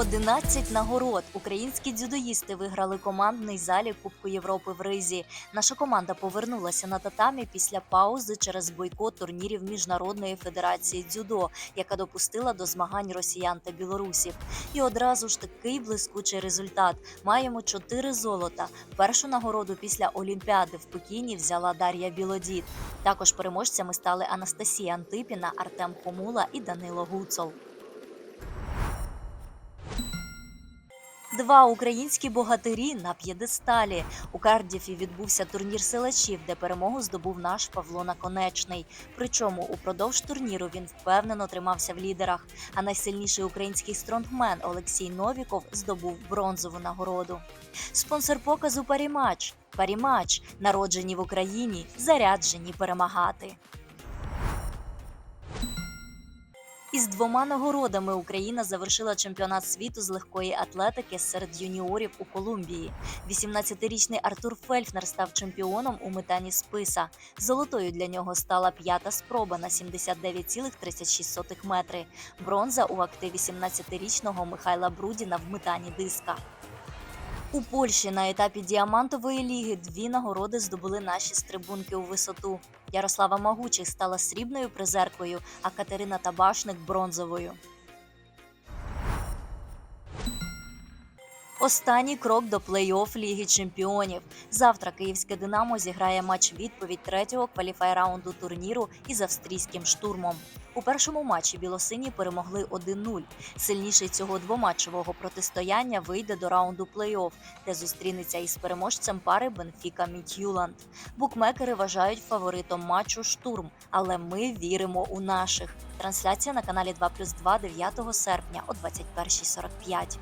11 нагород. Українські дзюдоїсти виграли командний залік Кубку Європи в Ризі. Наша команда повернулася на татамі після паузи через бойкот турнірів Міжнародної федерації дзюдо, яка допустила до змагань росіян та білорусів. І одразу ж такий блискучий результат. Маємо чотири золота. Першу нагороду після Олімпіади в Пекіні взяла Дар'я Білодід. Також переможцями стали Анастасія Антипіна, Артем Хомула і Данило Гуцол. Два українські богатирі на п'єдесталі. У Кардіфі відбувся турнір силачів, де перемогу здобув наш Павло Наконечний. Причому упродовж турніру він впевнено тримався в лідерах. А найсильніший український стронгмен Олексій Новіков здобув бронзову нагороду. Спонсор показу Парімач. Парімач народжені в Україні, заряджені перемагати. Із двома нагородами Україна завершила чемпіонат світу з легкої атлетики серед юніорів у Колумбії. 18-річний Артур Фельфнер став чемпіоном у метанні списа. Золотою для нього стала п'ята спроба на 79,36 метри. Бронза у активі 17-річного Михайла Брудіна в метанні диска. У Польщі на етапі діамантової ліги дві нагороди здобули наші стрибунки у висоту. Ярослава Магучих стала срібною призеркою, а Катерина Табашник бронзовою. Останній крок до плей-офф Ліги Чемпіонів. Завтра київське Динамо зіграє матч відповідь третього кваліфай-раунду турніру із австрійським штурмом. У першому матчі білосині перемогли 1-0. Сильніший цього двоматчевого протистояння вийде до раунду плей-офф, де зустрінеться із переможцем пари Бенфіка Мітюланд. Букмекери вважають фаворитом матчу штурм, але ми віримо у наших. Трансляція на каналі 2+,2 9 серпня о 21.45.